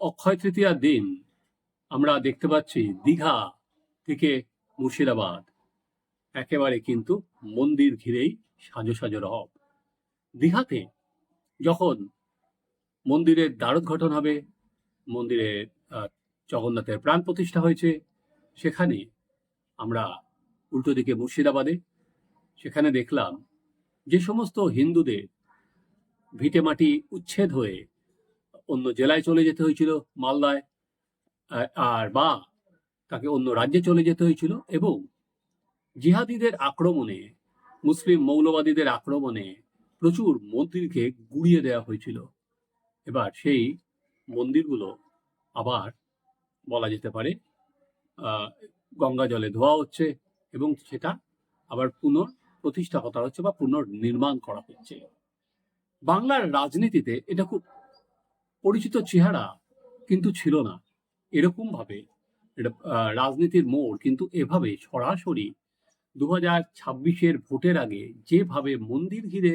অক্ষয় তৃতীয়ার দিন আমরা দেখতে পাচ্ছি দীঘা থেকে মুর্শিদাবাদ। একেবারে কিন্তু মন্দির ঘিরেই সাজো সাজো রব। দীঘাতে যখন মন্দিরের দ্বারোদ্ঘাটন হবে মন্দিরে আহ, জগন্নাথের প্রাণ প্রতিষ্ঠা হয়েছে সেখানে আমরা উল্টো দিকে মুর্শিদাবাদে সেখানে দেখলাম যে সমস্ত হিন্দুদের ভিটেমাটি উচ্ছেদ হয়ে অন্য জেলায় চলে যেতে হয়েছিল, মালদায় আর বা তাকে অন্য রাজ্যে চলে যেতে হয়েছিল এবং জিহাদিদের আক্রমণে, মুসলিম মৌলবাদীদের আক্রমণে প্রচুর মন্দিরকে গুড়িয়ে দেওয়া হয়েছিল। এবার সেই মন্দিরগুলো আবার বলা যেতে পারে গঙ্গা জলে ধোয়া হচ্ছে এবং সেটা আবার পুনর প্রতিষ্ঠা করা হচ্ছে বা পুনর্নির্মাণ করা হচ্ছে। বাংলার রাজনীতিতে এটা খুব পরিচিত চেহারা কিন্তু ছিল না। এরকম ভাবে এটা, রাজনীতির মোড় কিন্তু এভাবে সরাসরি দু হাজার ছাব্বিশের ভোটের আগে যেভাবে মন্দির ঘিরে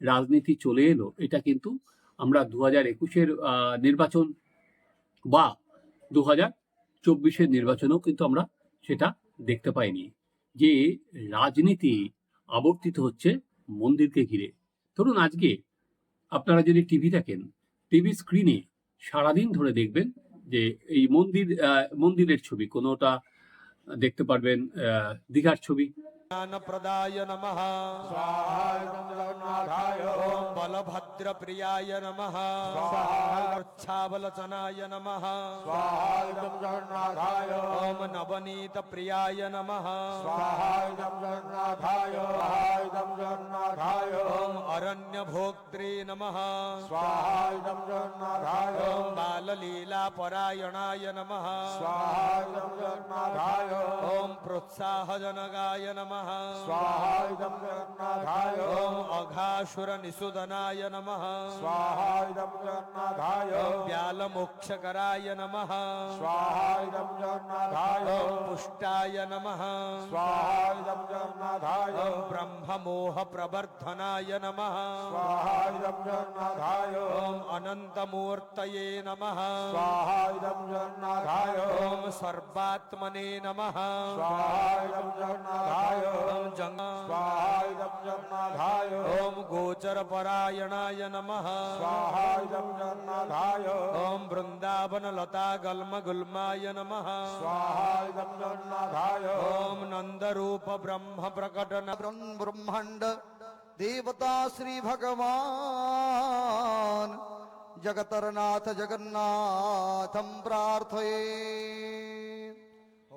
রাজনীতি চলে এলো এটা কিন্তু আমরা দু হাজার একুশের নির্বাচন বা দু হাজার চব্বিশের নির্বাচনেও কিন্তু আমরা সেটা দেখতে পাইনি যে রাজনীতি আবর্তিত হচ্ছে মন্দিরকে ঘিরে। ধরুন আজকে আপনারা যদি টিভি দেখেন টিভি স্ক্রিনে সারাদিন ধরে দেখবেন যে এই মন্দির মন্দিরের ছবি কোনোটা দেখতে পারবেন দীঘার ছবি। জ্ঞানপ্রদায় নম। বলভদ্র প্রিয়ায় নম। প্রিয়ায় लावण्यभोक्त्री नमः। स्वाहायं जगन्नाथाय। ॐ बाललीलापरायणाय नमः। ओम जगन्नाथाय। ॐ प्रोत्साहजनकाय नमः। स्वाहायं जगन्नाथाय। ॐ अघासुरनिषुदनाय नमः। स्वाहायं जगन्नाथाय। ॐ व्यालमोक्षकराय नमः। स्वाहायं पुष्टाय नमः। ओम ब्रह्म मोह प्रवर्धनाय नमः। स्वाहादम जन्नाथाय ओम अनंतमूर्तये नमः। स्वाहादम जन्नाथाय ओम सर्वात्मने नमः। स्वाहादम जन्नाथाय ओम जंग स्वाहादम जन्नाथाय ओम गोचर परायणाय नमः स्वाहादम जन्नाथाय ओम वृंदावन लता गल्म गुल्माय नमः स्वाहादम जन्नाथाय ओम नंद रूप ब्रह्म प्रकटन ब्रह्मांड देवता श्री भगवान जगतरनाथ जगन्नाथं प्रार्थये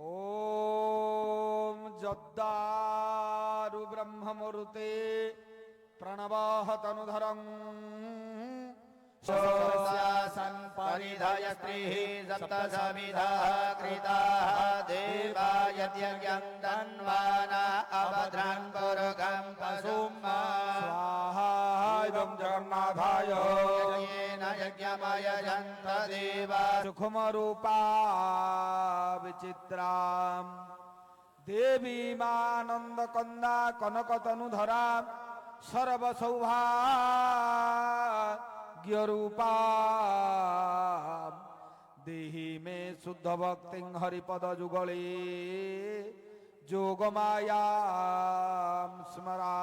ॐ जद्दारु ब्रह्ममुरुते संपरिधय स्त्रीः सप्तसमिधः कृताः देवायत्यर्यम् तन्वान अवध्रन् पुरुगम् पशुं स्वाहायं जगन्नाथाय। येन यज्ञमय सुखमरूपा विचित्राम् कनकतनुधरा। सर्वसौभा भाग्यरूपा देहि मे शुद्ध भक्ति हरिपद जुगले। जोगमायाम स्मरा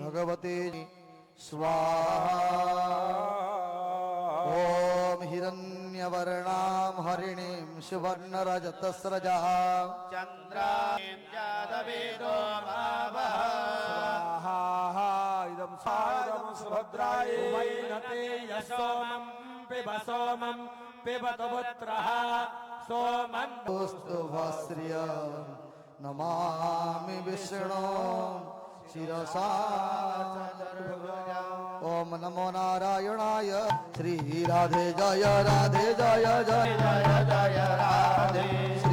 भगवते स्वाहा। ओम हिरण्यवर्णाम हरिणी सुवर्णरजतस्रजः। चन्द्रां यादवेदो स्वाहा इदम स्वाद सुभद्राय वैनते यशोमं पिब सोमं पिबत पुत्रः सोमं स्तुभश्रिय नमामि विष्णु शिरसा ॐ नमो नारायणाय श्री राधे जय राधे जय जय जय जय राधे।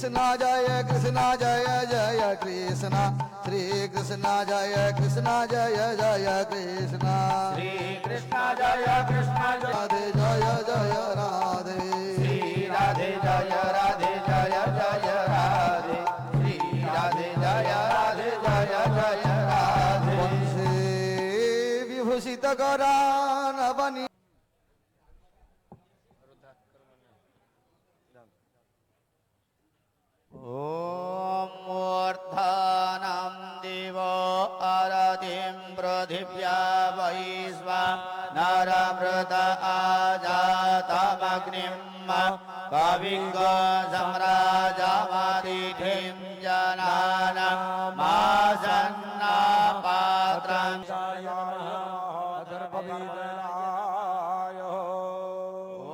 कृष्ण जय कृष्ण जय जय कृष्ण। श्री कृष्ण जय कृष्ण जय जय कृष्ण। श्रीकृष्ण जय कृष्ण राधे जय जय राधे। श्री राधे जय राधे जय जय राधे। श्री राधे जय राधे जय जय राधे। विभूषित गरानवनि पृथिव्या वै स्वा नरमृत आजातमग्निम् कविङ्ग समराजमतिथिं जनान मा सन्ना पात्रं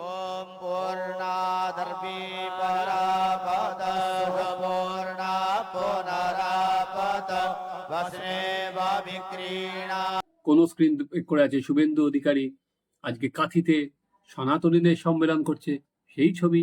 ॐ पूर्णादर्पी परापदः पूर्णा पुनरापत विक्रीणा কোন স্ক্রিন করে আছে শুভেন্দু অধিকারী। আজকে কাঁথিতে সনাতনীদের সম্মেলন করছে সেই ছবি।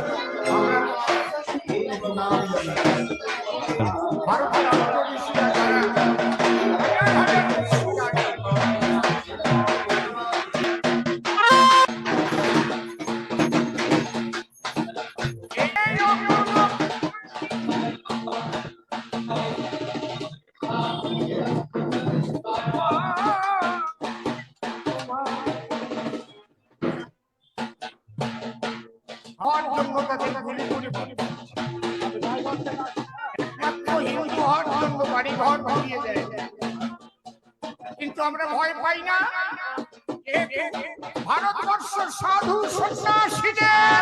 একমাত্র হিন্দু হওয়ার জন্য বাড়ি ঘর ভাঙিয়ে কিন্তু আমরা ভয় পাই না। ভারতবর্ষ সাধু সন্ন্যাসীদের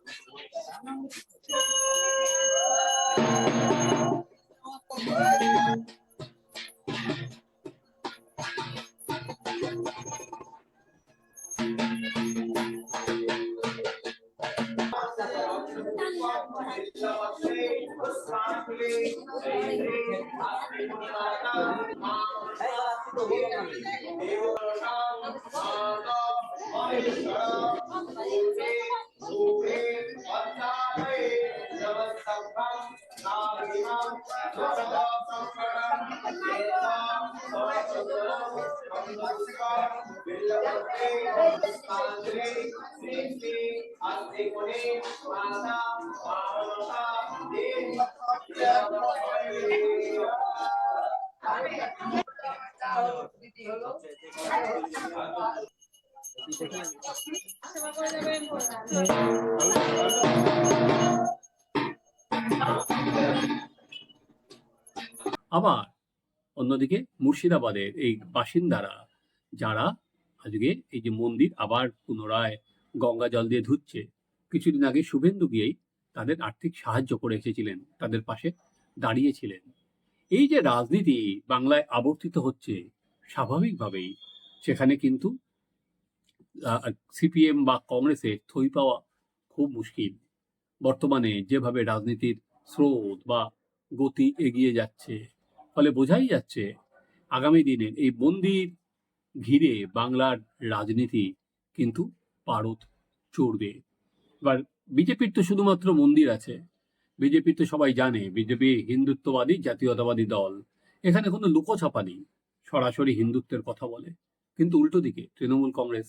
অকুল পাথারে তাকে গুরুর চরণে শরণ দেবতা। আবার অন্যদিকে মুর্শিদাবাদের এই বাসিন্দারা, যারা আজকে এই যে মন্দির আবার পুনরায় গঙ্গা জল দিয়ে ধুচ্ছে, কিছুদিন আগে শুভেন্দু গিয়েই তাদের আর্থিক সাহায্য করে এসেছিলেন, তাদের পাশে দাঁড়িয়েছিলেন। এই যে রাজনীতি বাংলায় আবর্তিত হচ্ছে, স্বাভাবিকভাবেই সেখানে কিন্তু সিপিএম বা কংগ্রেসের থই পাওয়া খুব মুশকিল। বর্তমানে যেভাবে রাজনীতির স্রোত বা গতি এগিয়ে যাচ্ছে, ফলে বোঝাই যাচ্ছে আগামী দিনের এই মন্দির ঘিরে বাংলার রাজনীতি কিন্তু পারদ চড়বে। এবার বিজেপির তো শুধুমাত্র মন্দির আছে। বিজেপির তো সবাই জানে বিজেপি হিন্দুত্ববাদী, জাতীয়তাবাদী দল। এখানে কোনো লুকোছাপা নেই, সরাসরি হিন্দুত্বের কথা বলে। কিন্তু উল্টো দিকে তৃণমূল কংগ্রেস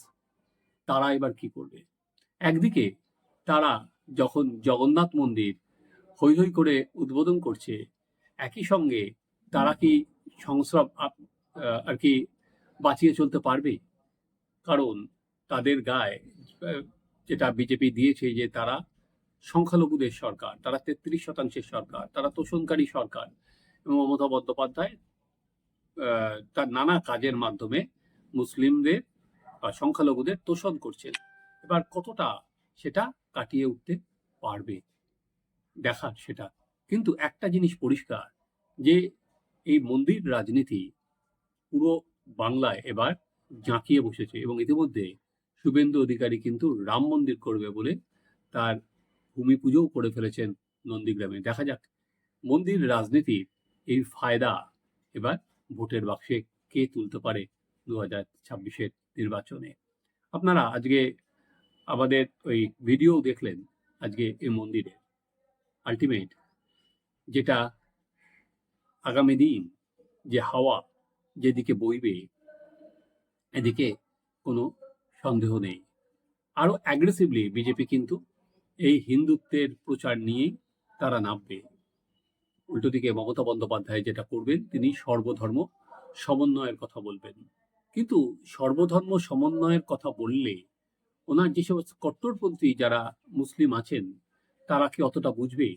তারা এবার কি করবে? একদিকে তারা যখন জগন্নাথ মন্দির হৈ হৈ করে উদ্বোধন করছে, একই সঙ্গে তারা কি সংস্রব আর কি বাঁচিয়ে চলতে পারবে? কারণ তাদের গায়ে যেটা বিজেপি দিয়েছে যে তারা সংখ্যালঘুদের সরকার, তারা তেত্রিশ শতাংশের সরকার, তারা তোষণকারী সরকার এবং মমতা বন্দ্যোপাধ্যায় তার নানা কাজের মাধ্যমে মুসলিমদের সংখ্যালঘুদের তোষণ করছেন। এবার কতটা সেটা কাটিয়ে উঠতে পারবে? দেখার সেটা। কিন্তু একটা জিনিস পরিষ্কার, যে এই মন্দির রাজনীতি পুরো বাংলায় এবার জাঁকিয়ে বসেছে এবং ইতিমধ্যে শুভেন্দু অধিকারী কিন্তু রাম মন্দির করবে বলে তার ভূমি পুজোও করে ফেলেছেন নন্দীগ্রামে। দেখা যাক মন্দির রাজনীতির এই ফায়দা এবার ভোটের বাক্সে কে তুলতে পারে দু হাজার ছাব্বিশের নির্বাচনে। আপনারা আজকে আমাদের ওই ভিডিও দেখলেন আজকে এই মন্দিরে। আলটিমেট যেটা আগামী দিন যে হাওয়া যেদিকে বইবে, এদিকে কোনো সন্দেহ নেই। আরও অ্যাগ্রেসিভলি বিজেপি কিন্তু এই হিন্দুত্বের প্রচার নিয়েই তারা নামবে। উল্টো দিকে মমতা বন্দ্যোপাধ্যায় যেটা করবেন, তিনি সর্বধর্ম সমন্বয়ের কথা বলবেন। কিন্তু সর্বধর্ম সমন্বয়ের কথা বললে ওনার যেসব কট্টরপন্থী যারা মুসলিম আছেন, তারা কি অতটা বুঝবে?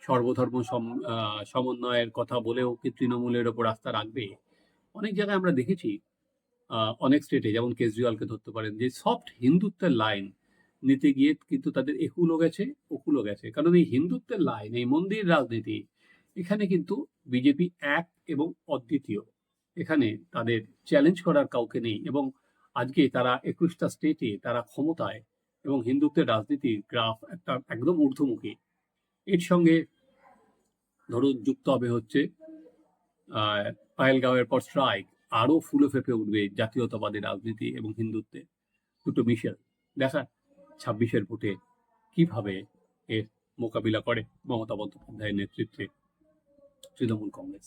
সর্বধর্ম সম- সমন্বয়ের কথা বলেও কি তৃণমূলের ওপর আস্থা রাখবে? অনেক জায়গায় আমরা দেখেছি অনেক স্টেটে, যেমন কেজরিওয়ালকে ধরতে পারেন, যে সফট হিন্দুত্বের লাইন নিতে গিয়ে কিন্তু তাদের একুলও গেছে, ওকুলও গেছে। কারণ এই হিন্দুত্বের লাইন, এই মন্দির রাজনীতি, এখানে কিন্তু বিজেপি এক এবং অদ্বিতীয়। এখানে তাদের চ্যালেঞ্জ করার কাউকে নেই এবং আজকে তারা একুশটা স্টেটে তারা ক্ষমতায় এবং হিন্দুত্বের রাজনীতির গ্রাফ একটা একদম ঊর্ধ্বমুখী। এর সঙ্গে ধরুন যুক্ত হবে হচ্ছে পায়েলগাঁওয়ের পর স্ট্রাইক আরও ফুলে ফেপে উঠবে জাতীয়তাবাদী রাজনীতি এবং হিন্দুত্বে। দুটো মিশেল দেখা, ছাব্বিশের ভোটে কীভাবে এর মোকাবিলা করে মমতা বন্দ্যোপাধ্যায়ের নেতৃত্বে তৃণমূল কংগ্রেস?